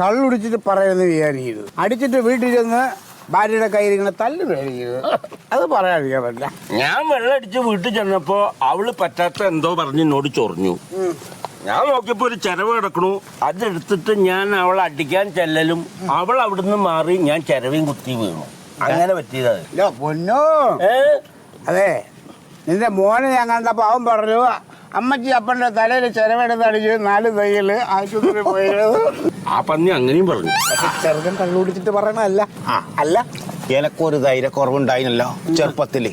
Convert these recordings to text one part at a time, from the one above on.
കള്ളുടിച്ചിട്ട് പറയുന്ന വിചാരിക്കരുത്. അടിച്ചിട്ട് വീട്ടിൽ ചെന്ന് ഭാര്യയുടെ കയ്യിൽ ഇങ്ങനെ തല്ലു വിചാരിക്കരുത്. അത് പറയാതിരിക്കാൻ പറ്റില്ല. ഞാൻ വെള്ളമടിച്ച് വീട്ടിൽ ചെന്നപ്പോ അവൾ പറ്റാത്ത എന്തോ പറഞ്ഞ് എന്നോട് ചൊറിഞ്ഞു. ഞാൻ നോക്കിയപ്പോ ഒരു ചെലവ് കിടക്കണു. അതെടുത്തിട്ട് ഞാൻ അവളെ അടിക്കാൻ ചെല്ലലും അവൾ അവിടുന്ന് മാറി ഞാൻ ചെരവയും കുത്തി വീണു. അങ്ങനെ പറ്റിയതാ ഇല്ല പൊന്നോ. ഏ? അതെ നിന്റെ മോനെ ഞാൻ കണ്ടപ്പോ അവൻ പറഞ്ഞു അമ്മച്ചി അപ്പന്റെ തലയിൽ ചെലവെടുത്ത് അടിച്ച് നാല് തയ്യൽ ആശുപത്രി പോയത് ആ പന്നി അങ്ങനെയും പറഞ്ഞു. ചെറുതൻ ചെറുക്കൻ കള്ളുടിച്ചിട്ട് പറയണല്ല അല്ല. എനക്കൊരു ധൈര്യക്കുറവുണ്ടായിരുന്നല്ലോ ചെറുപ്പത്തിൽ.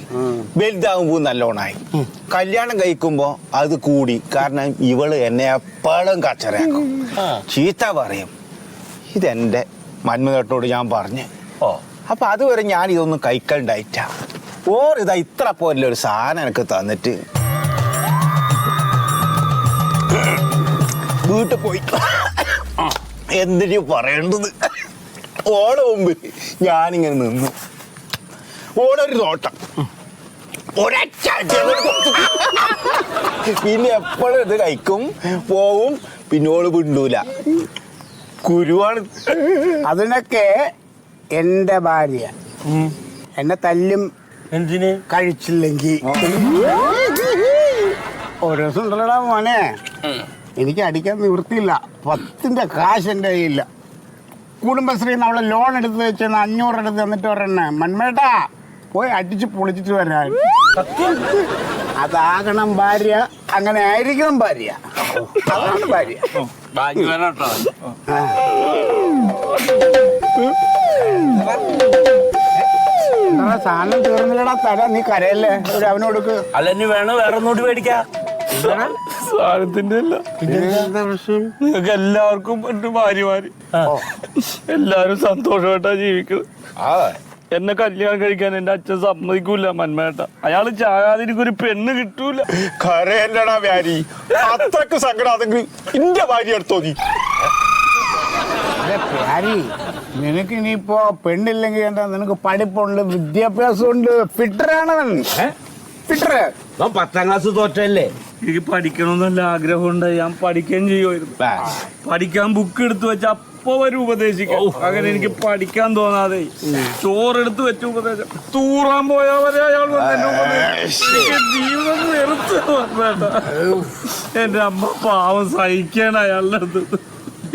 വലുതാകുമ്പോ നല്ലോണായി കല്യാണം കഴിക്കുമ്പോ അത് കൂടി. കാരണം ഇവൾ എന്നെ എപ്പോഴും കച്ചറയാക്കും. ചീത്ത പറയും. ഇതെന്റെ മന്മതട്ടോട് ഞാൻ പറഞ്ഞു. ഓ. അപ്പൊ അതുവരെ ഞാൻ ഇതൊന്നും കഴിക്കണ്ടായിട്ട ഓർ ഇതാ ഇത്ര പോലെ ഒരു സാധനം എനിക്ക് തന്നിട്ട് വീട്ടിൽ പോയി. എന്തിനു പറയേണ്ടത്? ഓടെ മുമ്പ് ഞാനിങ്ങനെ നിന്നു. ഓടൊരു നോട്ടം കൊടുത്തു. പിന്നെ എപ്പോഴും ഇത് കഴിക്കും പോവും പിന്നെ ഓൾ വിണ്ടൂല കുരുവാണ്. അതിനൊക്കെ എന്റെ ഭാര്യ. എന്നെ തല്ലും എന്തിന്? കഴിച്ചില്ലെങ്കിൽ. ഒരു ദിവസം ഉണ്ടല്ലോടാ മോനെ. എനിക്ക് അടിക്കാൻ നിവൃത്തിയില്ല. പത്തിന്റെ കാശ് എന്റെ കയ്യില്ല കുടുംബശ്രീ നമ്മളെ ലോൺ എടുത്ത് വെച്ചാൽ അഞ്ഞൂറ് എടുത്ത് തന്നിട്ട് പറയണേ മന്മേട്ടാ പോയി അടിച്ച് പൊളിച്ചിട്ട് വരാൻ. അതാകണം ഭാര്യ. അങ്ങനെ ആയിരിക്കണം ഭാര്യ. അതാണ് ഭാര്യ. സാധനം തീർന്നില്ലടാ തരാ. നീ കരയല്ലേ? അവനോട് അവനോടുക്ക് അല്ല ഇനി വേണം വേറെ ഒന്നുകൂടി മേടിക്കാം? സാധനത്തിന്റെ അല്ല. നിങ്ങൾക്ക് എല്ലാവർക്കും എന്റെ ഭാര്യമാര് എല്ലാരും സന്തോഷമായിട്ടാ ജീവിക്കുന്നത് എന്നെ കല്യാണം കഴിക്കാൻ എന്റെ അച്ഛൻ സമ്മതിക്കൂല മന്മേട്ട അയാൾ ചാകാതിരിക്കും ഒരു പെണ്ണ് കിട്ടൂല. കരയല്ലടാ വ്യാരി. അത്രയ്ക്ക് സങ്കടാതെങ്കിൽ ഇന്റെ ഭാര്യ എടുത്തോ നീ? നിനക്ക് ഇനിയിപ്പോ പെണ്ണില്ലെങ്കിൽ എന്താ? നിനക്ക് പഠിപ്പുണ്ട് വിദ്യാഭ്യാസമുണ്ട് ഫിറ്ററാണവൻ പത്താം ക്ലാസ് തോറ്റല്ലേ എനിക്ക് പഠിക്കണമെന്നല്ല ആഗ്രഹം ആഗ്രഹമുണ്ട്. ഞാൻ പഠിക്കുകയും ചെയ്യുമായിരുന്നു. പഠിക്കാൻ ബുക്ക് എടുത്തു വെച്ച അപ്പൊ വരും ഉപദേശിക്കും. അങ്ങനെ എനിക്ക് പഠിക്കാൻ തോന്നാതെ ചോറെടുത്ത് വെച്ച ഉപദേശം തൂറാൻ പോയാ വരെ അയാൾ വന്ന് എന്നെ ഉപദേശിച്ചു. എനിക്ക് ജീവിതം വെറുത്ത് വന്നേട്ടാ. എന്റെ അമ്മ പാവം സഹിക്കണ അയാളുടെ അടുത്ത്.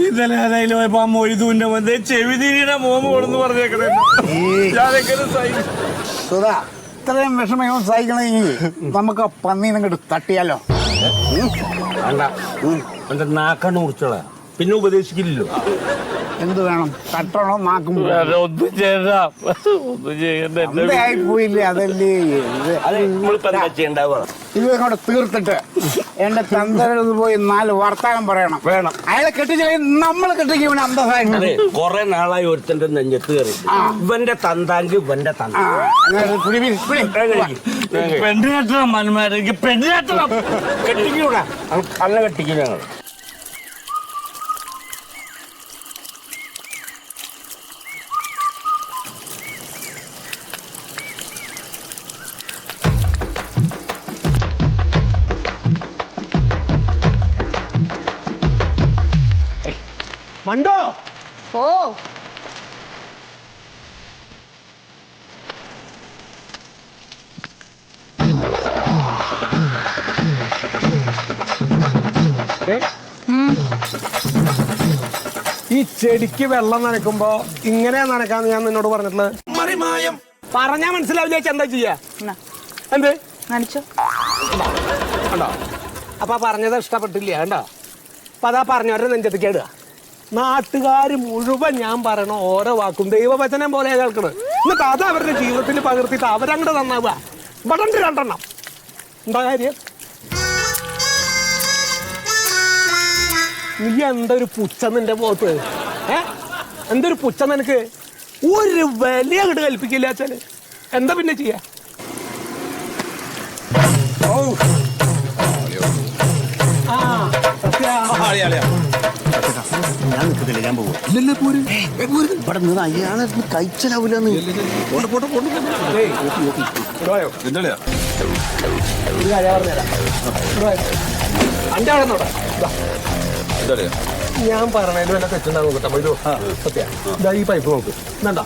ഇന്നലെ ഏതായാലും പോയപ്പോ ആ മൊയ്തുവിന്റെ ചെവിതിരിയുടെ ചെവി തിരിയുടെ മോമ് കൊടുന്ന് പറഞ്ഞേക്കണേ. ഞാനെങ്ങനെ സഹിക്കും ഇത്രയും വിഷമയോ സഹിക്കണമെങ്കിൽ നമുക്ക് ആ തട്ടിയാലോ? വേണ്ട. എന്റെ നാക്കണ്ണ മുറിച്ചോളാ. പിന്നെ ഉപദേശിക്കില്ലല്ലോ. എന്ത് വേണം? തട്ടണോ നാക്കും വേറെ ഒന്നും ചെയ്യണ്ട. ഒന്നും ചെയ്യണ്ട. എന്നെ പോയില്ലേ അതല്ലേ? ഇത് അതെ നമ്മളിപ്പോ എന്താ ചെയ്യണ്ടാവുക? ഇത് അങ്ങോട്ട് തീർത്തിട്ട് എന്റെ തന്തരത് പോയി നാല് വർത്താനം പറയണം. വേണം. അയാളെ കെട്ടിച്ചില്ലെങ്കിൽ നമ്മൾ കെട്ടിക്കും ഇവനെ അന്തസായി അതെ കൊറേ നാളായി ഒരുത്തന്റെ നെഞ്ചത്ത് കയറി. ഇവന്റെ തന്താങ്ക് ഇവന്റെ തന്ത. പെണ്ണ് കെട്ടണം മന്മാരെ എനിക്ക് പെണ്ണ് കെട്ടണം. കെട്ടിക്കൂടാ? അന്ന് കെട്ടിക്കും ഞങ്ങൾ മണ്ടോ? ഓ. ഈ ചെടിക്ക് വെള്ളം നനയ്ക്കുമ്പോ ഇങ്ങനെ നനക്കാന്ന് ഞാൻ നിന്നോട് പറഞ്ഞിട്ടുള്ളത്. പറഞ്ഞാ മനസ്സിലാവില്ല എന്താ ചെയ്യാ? എന്ത്? നനച്ചോ. കണ്ടോ? അപ്പൊ പറഞ്ഞത് ഇഷ്ടപ്പെട്ടില്ല കണ്ടോ? അപ്പൊ അതാ പറഞ്ഞവരെ നെഞ്ചത്തേക്ക് കേടുക നാട്ടുകാർ മുഴുവൻ ഞാൻ പറയണ ഓരോ വാക്കും. ദൈവവചനം പോലെ കേൾക്കണത്. എന്നിട്ട് അത് അവരുടെ ജീവിതത്തിൽ പകർത്തിയിട്ട് അവരങ്ങോട്ട് നന്നാവുക. വടണ്ട് രണ്ടെണ്ണം. എന്താ കാര്യം? നീ എന്തൊരു പുച്ച നിന്റെ മുഖത്ത്? ഏ? എന്തൊരു പുച്ച നിനക്ക്? ഒരു വലിയ അങ്ങോട്ട് കൽപ്പിക്കില്ല വെച്ചാൽ എന്താ പിന്നെ ചെയ്യാ? ആ ഞാൻ പറഞ്ഞതിന് ഞാൻ പോകും ഇവിടെ നിന്ന് അയാളെ കഴിച്ചലാവൂലെന്ന് നിന്നോടാ. ഇതാ. ഞാൻ വല്ല തെറ്റുണ്ടാവും കേട്ടോ. ഇതോ സത്യ. ഇതാ ഈ പൈപ്പ് നോക്ക്. നോക്കും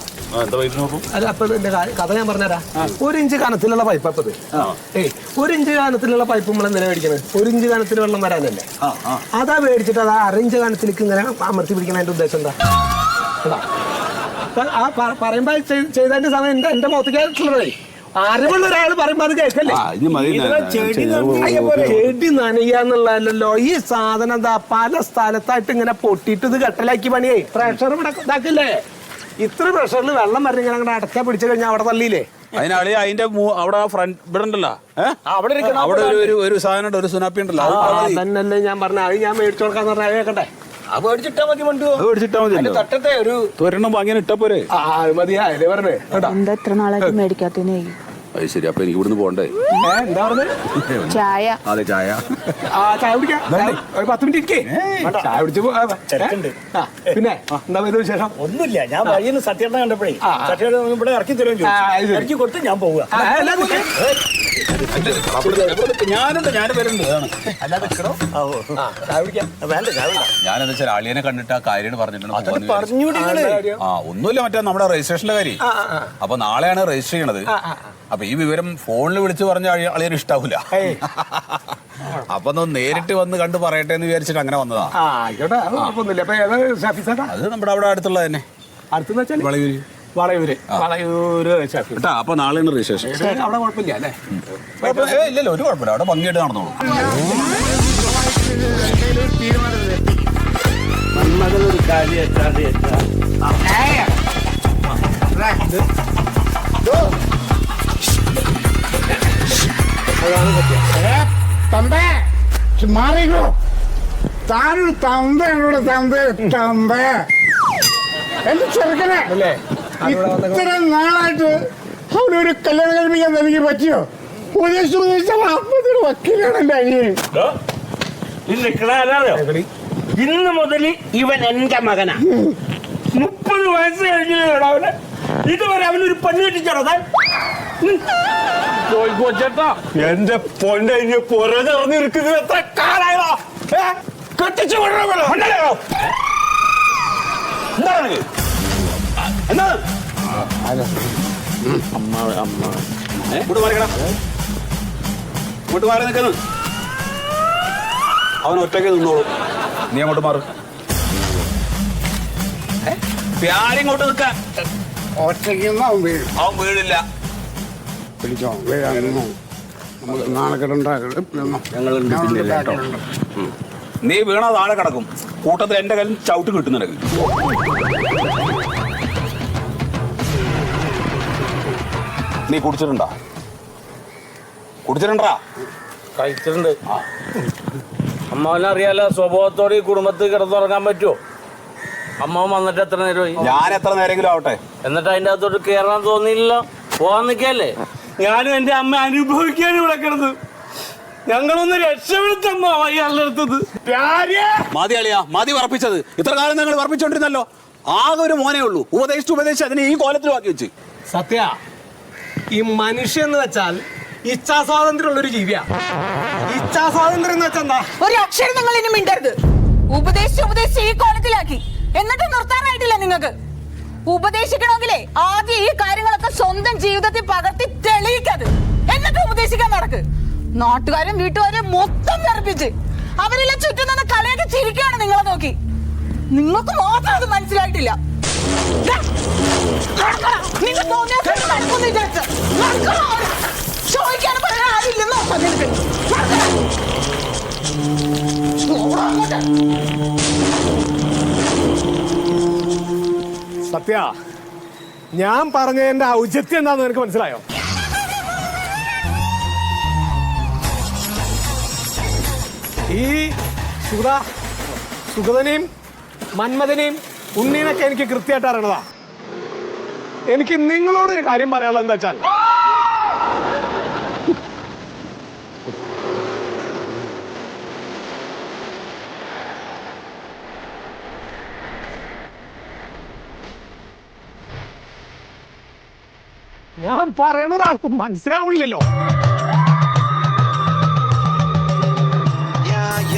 അല്ല അപ്പൊ കാ- കഥ ഞാൻ പറഞ്ഞുതരാം. ഒരു ഇഞ്ച് കനത്തിലുള്ള പൈപ്പ് അപ്പൊ ഏയ് ഒരു ഇഞ്ച് കനത്തിലുള്ള പൈപ്പ് നമ്മൾ എന്തിനാ മേടിക്കണത്? ഒരു ഇഞ്ച് കനത്തിൽ വെള്ളം വരാനല്ലേ? അതാ മേടിച്ചിട്ട് അത് അര ഇഞ്ച് കനത്തിലേക്ക് ഇങ്ങനെ അമർത്തി പിടിക്കണതിന്റെ ഉദ്ദേശം എന്താ? ആ പറയുമ്പോ ചെയ്- ചെയ്തതിന്റെ സമയം എന്റെ എന്റെ മുഖത്തേക്കുള്ളതേ അറിവുള്ള ഒരാൾ പറയുമ്പോ അത് കേൾക്കല്ലേ? ചെടി നനയാന്നുള്ളതല്ലോ ഈ സാധനം എന്താ? പല സ്ഥലത്തായിട്ട് ഇങ്ങനെ പൊട്ടിയിട്ട് ഇത് കെട്ടലാക്കി പണിയേ പ്രഷർ ഇവിടെ ഇതാക്കില്ലേ? ഇത്ര പ്രഷറിൽ വെള്ളം വരണെങ്കിൽ ഇങ്ങനെ അങ്ങോട്ട് അടച്ചാ പിടിച്ചു കഴിഞ്ഞാൽ അവിടെ തള്ളിയില്ലേ? അതിനാളി അതിന്റെ അവിടെ ഫ്രണ്ട് ഇവിടെ ഉണ്ടല്ലോ അവിടെ അവിടെ ഒരു ഒരു സാധനം ഉണ്ട് ഒരു സുനാപ്പി ഉണ്ടല്ലോ. ഇട്ടാ ഞാൻ പറഞ്ഞ. അത് ഞാൻ മേടിച്ചു കൊടുക്കാന്ന് പറഞ്ഞാൽ കേക്കട്ടെ. അത് മേടിച്ചിട്ടാ മതി മണ്ടു. അത് മേടിച്ചിട്ടാ മതി തട്ടത്തെ ഒരു ഇട്ടാ പോരെ. ആ അത് മതി. അതിലെ പറഞ്ഞേ. കേട്ടോ എന്താ ഇത്ര നാളായിട്ട് മേടിക്കാത്തതിന്? അത് ശരി അപ്പൊ എനിക്ക് ഇവിടുന്ന് പോണ്ടേ? എന്താ ചായ. അതെ ചായ. ആ ചായ കുടിക്കാം. ഒരു പത്ത് മിനിറ്റ് ഇരിക്കേ. ചായ കുടിച്ച് പോ- ആ, ആ, പിന്നെ എന്താ ഇത് വിശേഷം? ഒന്നുമില്ല. ഞാൻ വഴിയിൽ സത്യേട്ടനെ കണ്ടപ്പോഴേ. സത്യേട്ടൻ ഇവിടെ ഇറക്കി തരുമെന്ന് ആ, അത് ചോദിച്ചു ശരി. ഇറക്കി കൊടുത്ത് ഞാൻ പോവുക. ആ, അല്ല, നിക്ക്. ഞാനുണ്ട് ഞാൻ വരുന്നുണ്ട് വെച്ചാൽ കണ്ടിട്ട് ആ കാര്യം പറഞ്ഞിട്ടുണ്ട് ആ ഒന്നുമില്ല മറ്റേ നമ്മുടെ രജിസ്ട്രേഷന്റെ കാര്യം. അപ്പൊ നാളെയാണ് രജിസ്റ്റർ ചെയ്യണത്. അപ്പൊ ഈ വിവരം ഫോണിൽ വിളിച്ച് പറഞ്ഞ അളി- അളിയന് ഇഷ്ടാവൂല. അപ്പൊ ഒന്ന് നേരിട്ട് വന്ന് കണ്ട് പറയട്ടെ എന്ന് വിചാരിച്ചിട്ട് അങ്ങനെ വന്നതാ. അത് നമ്മുടെ അവിടെ അടുത്തുള്ള തന്നെ. അടുത്തെന്ന് വെച്ചാൽ വളയൂര്. വളയൂര് ഷാഫി കേട്ടാ അപ്പൊ നാളെയാണ് രജിസ്ട്രേഷൻ അവിടെ കുഴപ്പമില്ല അല്ലേ? ഇല്ലല്ലോ ഒരു കുഴപ്പമില്ല. അവിടെ ഭംഗിയായിട്ട് നടന്നോളൂ. തമ്പേ മാറിക്കോ. താനൊരു തന്തയാണ് തന്ത? തമ്പ എന്റെ ചെറുക്കനെ. അല്ലേ? ഇത്ര നാളായിട്ട് അവനൊരു കല്യാണം കഴിപ്പിക്കാൻ എനിക്ക് പറ്റിയോ? ഉപദേശിച്ചു ഉപദേശിച്ച ആത്മഹത്യയുടെ വക്കീലാണ് എന്റെ അനിയൻ ഈ നിക്കണ ആരാണോ ഇന്ന് മുതൽ ഇവൻ എന്റെ മകനാ. മുപ്പത് വയസ്സ് കഴിഞ്ഞാണ് അവന്. ഇതുവരെ അവനൊരു പെണ്ണ് താൻ കോഴിക്കോച്ചേട്ടാ എന്റെ പൊന്നെ പുറഞ്ഞിരിക്കുന്നത് എത്ര കാലായോ? കെട്ടിച്ചു കൊണ്ടോ എന്താണ്? ഇത്? എന്താണ് അമ്മ അമ്മ ഇങ്ങോട്ട് മാറിക്കടാ. ഇങ്ങോട്ട് മാറി നിൽക്കുന്നു. അവൻ ഒറ്റയ്ക്ക് നിന്നോളൂ. നീ അങ്ങോട്ട് മാറും. ഇങ്ങോട്ട് നിൽക്കാൻ ഒറ്റയ്ക്കുന്ന അവൻ വീഴും. അവൻ വീഴില്ല. പിടിച്ചോ വീഴാനോ നമുക്ക് നാണക്കെട്ടുണ്ടാക്കണം ഞങ്ങളുണ്ട് പിന്നിൽ കേട്ടോ. നീ വീണ താഴെ കിടക്കും. കൂട്ടത്തിൽ എന്റെ കയ്യിൽ ചവിട്ട് കിട്ടും നീ കുടിച്ചിട്ടുണ്ടോ? കുടിച്ചിട്ടുണ്ടാ? കഴിച്ചിട്ടുണ്ട്. അമ്മാവനറിയാലോ സ്വഭാവത്തോടെ ഈ കുടുംബത്തിൽ കിടന്നുറങ്ങാൻ പറ്റുമോ? അമ്മാവൻ വന്നിട്ട് എത്ര നേരമായി? ഞാൻ എത്ര നേരെങ്കിലും ആവട്ടെ. എന്നിട്ട് അതിന്റെ അകത്തോട്ട് കയറാൻ തോന്നിയില്ല പോവാൻ നിൽക്കല്ലേ? ഞാനും എന്റെ അമ്മ അനുഭവിക്കാൻ ഇവിടെ കിടന്ന്. ഞങ്ങളൊന്ന് രക്ഷപ്പെടുത്തമ്മ വയ്യാളെടുത്തത് മതി അളിയാ മതി പറപ്പിച്ചത് ഇത്ര കാലം ഞങ്ങൾ വർപ്പിച്ചോണ്ടിരുന്നല്ലോ ആകെ ഒരു മോനേ ഉള്ളൂ. ഉപദേശിച്ച് ഉപദേശിച്ച് അതിനെ ഈ കോലത്തിൽ വാക്കി വെച്ച്. സത്യ ഈ മനുഷ്യൻ എന്ന് വെച്ചാൽ ഇച്ഛാ ഉള്ള ഒരു ജീവിയാ. ഇച്ഛാ സ്വാതന്ത്ര്യം എന്ന് വെച്ചാ എന്താ? ഒരു അക്ഷരം നിങ്ങൾ ഇനി മിണ്ടരുത്. ഉപദേശിച്ച് ഉപദേശിച്ച് ഈ കോലത്തിലാക്കി എന്നിട്ട് നിർത്താനായിട്ടില്ല നിങ്ങൾക്ക്. ഉപദേശിക്കണമെങ്കിലേ ആദ്യം ഈ കാര്യങ്ങളൊക്കെ സ്വന്തം ജീവിതത്തിൽ പകർത്തി തെളിയിക്കത് എന്നിട്ട് ഉപദേശിക്കാൻ നടക്ക്. നാട്ടുകാരും വീട്ടുകാരും മൊത്തം വെറുപ്പിച്ച് അവരെല്ലാം ചുറ്റും നിന്ന് കളിയൊക്കെ ചിരിക്കുകയാണ് നിങ്ങളെ നോക്കി. നിങ്ങൾക്ക് മാത്രം അത് മനസ്സിലായിട്ടില്ല. നിങ്ങൾ തോന്നിയ സ്ഥലത്ത് നടക്കുമെന്ന് വിചാരിച്ച്. നടക്കടാ അവിടെ. ചോദിക്കാനും പറയാൻ ആരില്ലെന്നോ നിനക്ക്. ഓടാ അങ്ങോട്ട്. സത്യ ഞാൻ പറഞ്ഞതിന്റെ ഔചിത്യം എന്താന്ന് നിനക്ക് മനസ്സിലായോ ഈ സുഗത സുഗതനെയും മന്മഥനെയും ഉണ്ണീനൊക്കെ എനിക്ക് കൃത്യമായിട്ട് അറിയണതാ. എനിക്ക് നിങ്ങളോട് ഒരു കാര്യം പറയാനുള്ളത് എന്താ വെച്ചാൽ ഞാൻ പറയണത് ആർക്കും മനസ്സിലാവില്ലല്ലോ